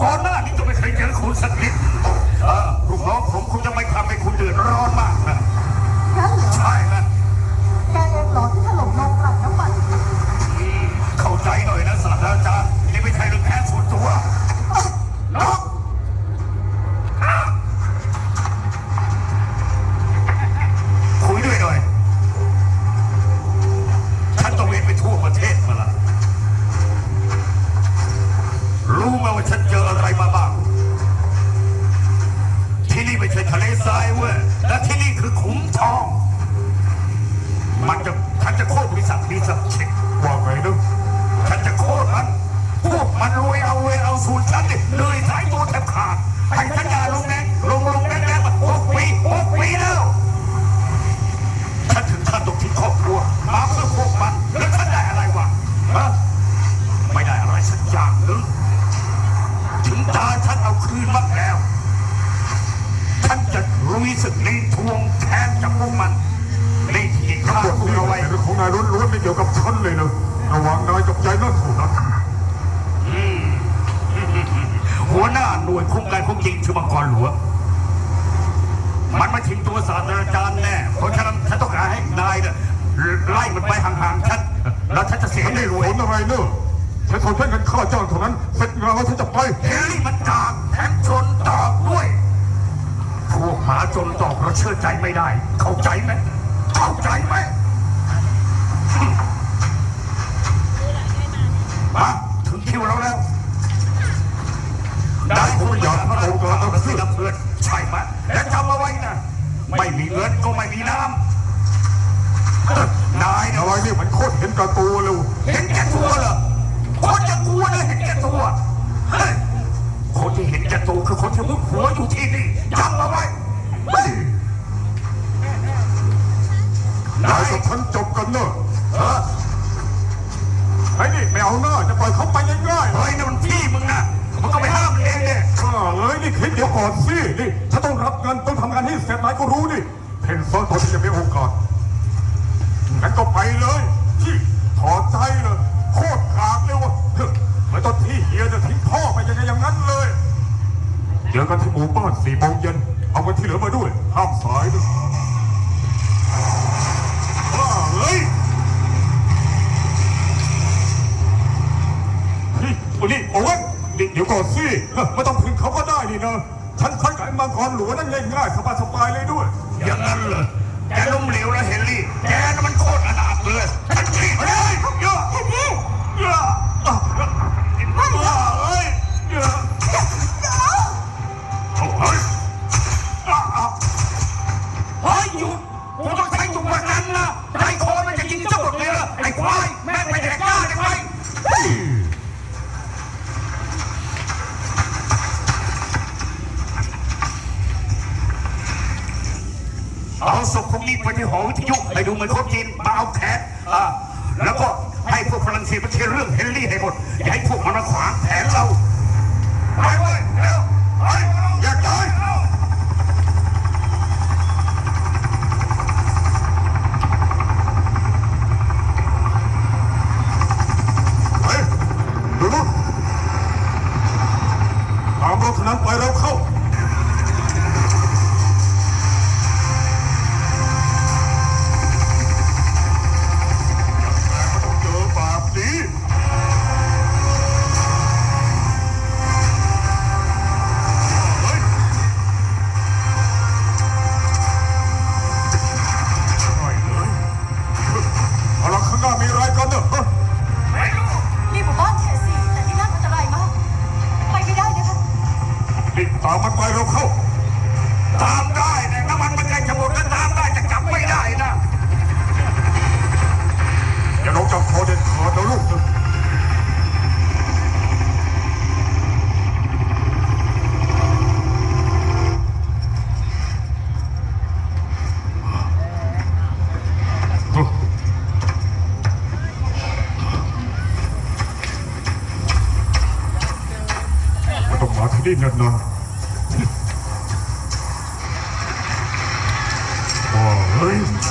ก่อนหน้านี้ก็ไม่เคยเจอคุณสักนิดเออลูกน้องผมคงจะไม่ทำให้คุณเดือดร้อนมากนะงั้นเหรอใช่นะแกเองเหรอที่ถล่มโรงกลั่นน้ำมันอืมเข้าใจหน่อยนะศาสตราจารย์นี่ไม่ใช่เรื่องแค้นส่วนตัวน้องอ้าวคุยด้วยหน่อยฉันตระเวนไปทั่วประเทศมา คุ้มกันคุ้มยิงชื่อมังกรหลวงมันมาถึงตัวศาสตราจารย์แน่เพราะฉะนั้นฉันต้องการให้นายเนี่ยไล่มันไปห่างๆฉันแล้วฉันจะเสียฉันได้ไม่รสวยนอะไรเนอะฉันทนแค่เงินค่าจ้างเท่านั้นเสร็จงานแล้วฉันจะไปเฮลี่มันกากแถมชนตอกด้วย พวกหมาจนตอกเราเชื่อใจไม่ได้ เข้าใจไหม เอาสินะเพื่อนใช่ไหมและจำเอาไว้นะไม่มีเงินก็ไม่มีน้ำนายเนี่ยอะไรนี่มันโคตรเห็นกับตัวเลยเห็นแก่ตัวเหรอคนจะกลัวนะเห็นแก่ตัวเฮ้ยคนที่เห็นแก่ตัวคือคนที่มุดหัวอยู่ที่นี่จำเอาไว้เฮ้ยนายกับฉันจบกันเนอะเออไอ้นี่ไม่เอาหน้าจะปล่อยเขาไปง่ายๆเฮ้ยนั่นมันพี่มึงนะมึงก็ไปห้ามมันเองเนี่ย ข้าเอ้ยนี่คิดเดี๋ยวก่อนสินี่ฉันต้องรับเงินต้องทำงานให้เสร็จนายก็รู้นี่เพนเซอร์ตอนที่จะมีโอกาสงั้นก็ไปเลยที่ถอดใจเลยโคตรกากเลยวะเหมือนตอนที่เฮียจะทิ้งพ่อไปยังไงอย่างนั้นเลยเจอกันที่หมู่บ้านสี่โมงเย็นเอาเงินที่เหลือมาด้วยห้ามสายด้วยว้าเฮ้ยนี่โอ้ย เดี๋ยวก่อนสิไม่ต้องพึ่งเขาก็ได้นี่นะฉันคัดกับไก่มังกรหลวงนั่นง่ายๆสบายๆเลย ศพพวกนี้ไปที่หอวิทยุไปดูเหมือนคนจีนมาเอาแขนอ่าแล้วก็ให้พวกฝรั่งเศสมาเชื่อเรื่องเฮนรี่ให้หมดอย่าให้พวกมันมาขวางแผนเราไปเว้ย ว้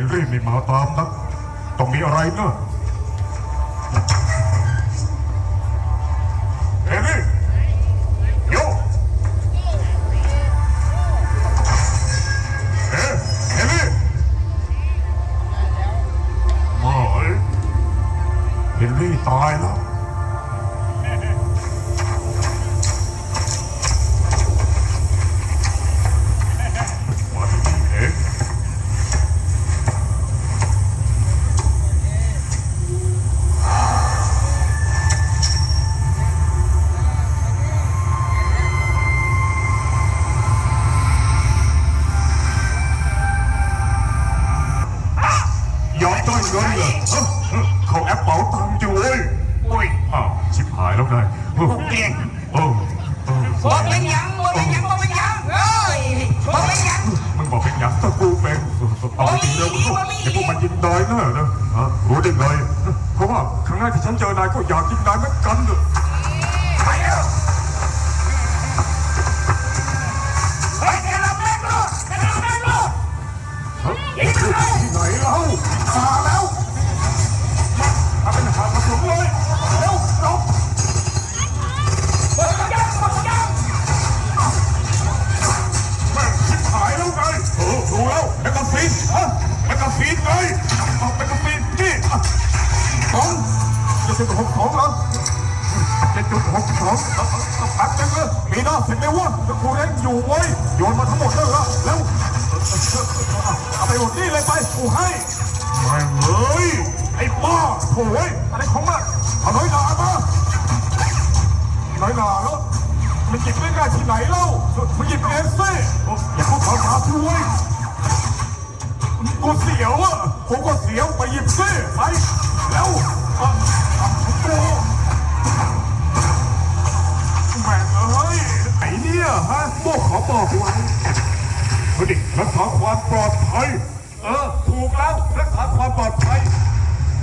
นรี่ไม่มาตามนะต้องมีอะไรเนอะ นเงินเหรอเอ้าเขาแอปเป๋าตังค์อยู่เว้ยโอ้ยอ้าวชิบหายแล้วนายโอ้โหเก่งเออเออบอกเป็นหยังบอกเป็นหยังบอกเป็นหยังเอ้ยบอกเป็นหยังมึงบอกเป็นหยังตะกูเป็นเอาจริงเร็วเข้าเดี๋ยวพวกมันยิงนายแน่นะฮะรู้ได้ไงเพราะว่าครั้งแรกที่ฉันเจอนายก็อยากยิงนายเหมือนกันเลยไจะเป็นหกสองเหรอเจ็ดจุดหกสองเอาเอาเอาแป๊บนึงเลยมีหน้าเสร็จไหมวะจะกูเร่งอยู่เว้ยโยนมาทั้งหมดเลยเหรอเร็วเอาไปหมดนี่เลยไปกูให้ไม่เลยไอ้บ้าโถ่เว้ยอะไรของมันเอาน้อยหนามาน้อยหนาแล้วมันหยิบไม่ได้ที่ไหนเล่ามันหยิบเองสิอย่าพูดภาษาช่วยกูเสียวอะผมก็เสียวไปหยิบซิไปแล้ว ฮะพวกขอบอกไว้เฮ้ยรักษาความปลอดภัย เออ ถูกแล้ว รักษาความปลอดภัย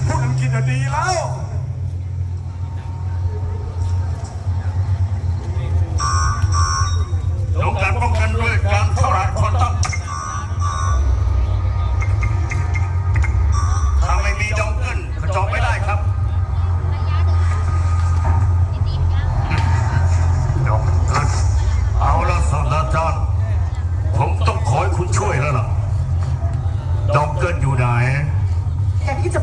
พวกอังกฤษอะดีแล้ว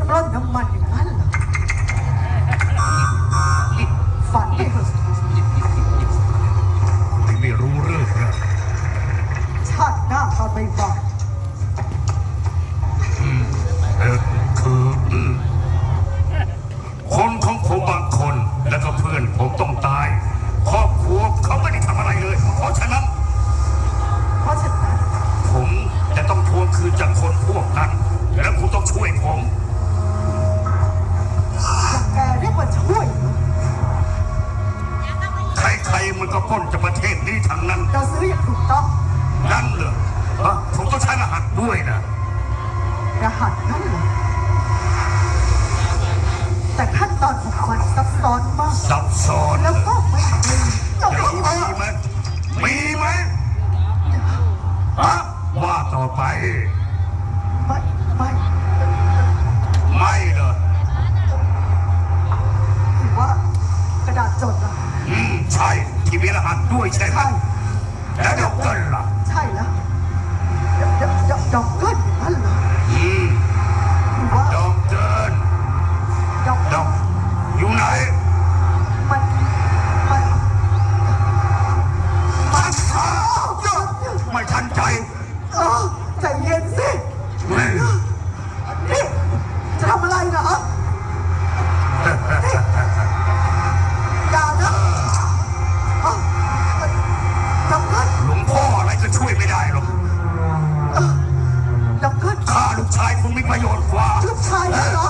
ดองเกิลอยู่ไหน แกที่จะปล้นน้ำมันอย่างนั้น สับสนแล้วก็ไม่เราไม่มีไหมมีไหมอะว่าต่อไป ไม่ ไม่ ไม่เหรอถือว่ากระดาษจดอะอืมใช่ที่มีรหัสด้วยใช่ไหมแล้วเดี๋ยว ไม่ได้หรอกดอกเกิดฆ่าลูกชายคุณมีประโยชน์กว่าลูกชายเหรอ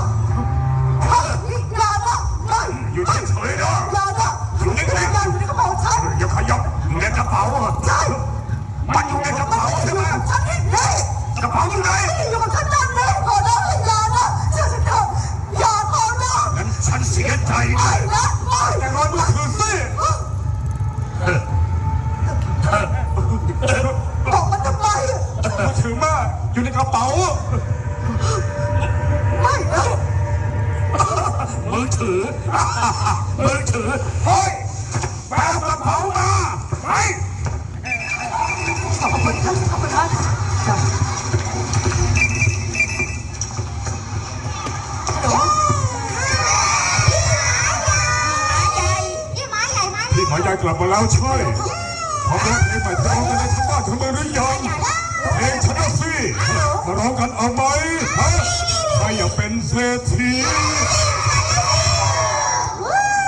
เฮ้ยนี่อย่านะเฮ้ยอยู่เฉยๆนะอย่านะอยู่ในกระเป๋าอยู่ในกระเป๋าฉันอย่าขยับอยู่ในกระเป๋าเหรอใช่มันอยู่ในกระมันเป๋าไม่ได้ใช่อไหมยู่กับฉันนี่นี่กระเป๋าอยู่ไหนายกลับมาแล้วใช่พร้อมร้องเพลงใหม่ที่ร้องกันในทั้งบ้านทั้งเมืองหรือยังเพลงชนะสิมาร้องกันเอาไหมฮะใครอยากเป็นเศรษฐี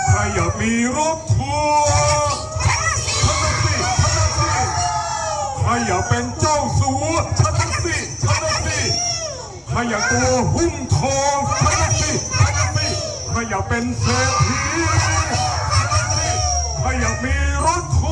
ใครอยากมีรถทัวร์ชนะสิชนะสิใครอยากเป็นเจ้าสัวชนะสิชนะสิใครอยากตัวหุ้มทองชนะสิชนะสิใครอยากเป็นเศรษฐี ใ